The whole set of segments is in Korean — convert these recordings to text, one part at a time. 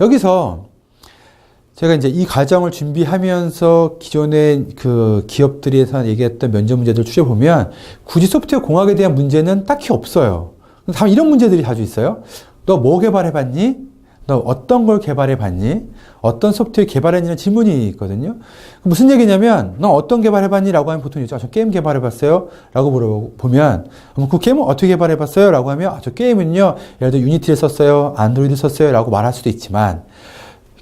여기서 제가 이제 이 과정을 준비하면서 기존의 그 기업들에서 얘기했던 면접 문제들 추려보면 굳이 소프트웨어 공학에 대한 문제는 딱히 없어요. 다만 이런 문제들이 자주 있어요. 너 뭐 개발해봤니? 너 어떤 걸 개발해 봤니? 어떤 소프트웨어 개발했냐는 질문이 있거든요. 무슨 얘기냐면, 너 어떤 개발해 봤니? 라고 하면 보통, 아, 저 게임 개발해 봤어요? 라고 물어보면, 그 게임은 어떻게 개발해 봤어요? 라고 하면, 아, 저 게임은요, 예를 들어 유니티를 썼어요? 안드로이드 썼어요? 라고 말할 수도 있지만,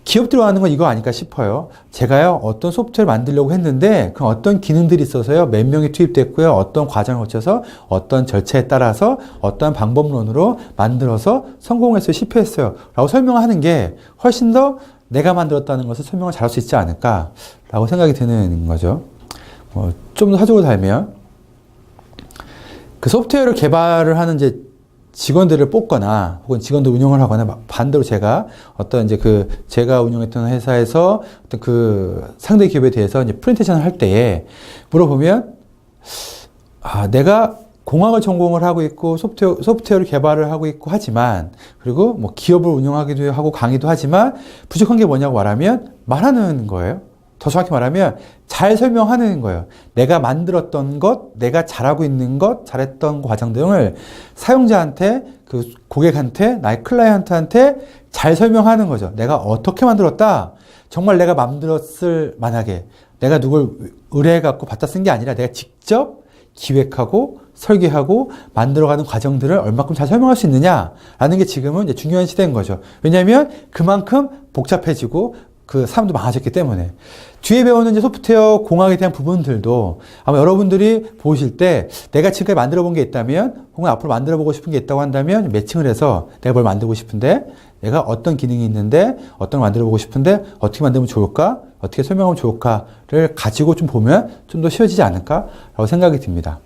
기업들 하는 건 이거 아닐까 싶어요. 제가요, 어떤 소프트웨어를 만들려고 했는데, 그 어떤 기능들이 있어서요, 몇 명이 투입됐고요, 어떤 과정을 거쳐서, 어떤 절차에 따라서, 어떤 방법론으로 만들어서 성공했어요, 실패했어요. 라고 설명하는 게 훨씬 더 내가 만들었다는 것을 설명을 잘할 수 있지 않을까, 라고 생각이 드는 거죠. 뭐, 좀 더 사적으로 달면, 그 소프트웨어를 개발을 하는 이제 직원들을 뽑거나 혹은 직원들 운영을 하거나 막 반대로 제가 어떤 이제 그 제가 운영했던 회사에서 어떤 그 상대 기업에 대해서 이제 프레젠테이션을 할 때에 물어보면 아 내가 공학을 전공을 하고 있고 소프트웨어 소프트웨어를 개발을 하고 있고 하지만 그리고 뭐 기업을 운영하기도 하고 강의도 하지만 부족한 게 뭐냐고 말하면 말하는 거예요. 더 정확히 말하면 잘 설명하는 거예요. 내가 만들었던 것, 내가 잘하고 있는 것, 잘했던 과정 등을 사용자한테, 그 고객한테, 나의 클라이언트한테 잘 설명하는 거죠. 내가 어떻게 만들었다? 정말 내가 만들었을 만하게 내가 누굴 의뢰해갖고 받다 쓴 게 아니라 내가 직접 기획하고 설계하고 만들어가는 과정들을 얼마큼 잘 설명할 수 있느냐라는 게 지금은 중요한 시대인 거죠. 왜냐하면 그만큼 복잡해지고 그 사람도 많아졌기 때문에 뒤에 배우는 이제 소프트웨어 공학에 대한 부분들도 아마 여러분들이 보실 때 내가 지금까지 만들어 본 게 있다면 혹은 앞으로 만들어 보고 싶은 게 있다고 한다면 매칭을 해서 내가 뭘 만들고 싶은데 내가 어떤 기능이 있는데 어떤 걸 만들어 보고 싶은데 어떻게 만들면 좋을까 어떻게 설명하면 좋을까를 가지고 좀 보면 좀 더 쉬워지지 않을까라고 생각이 듭니다.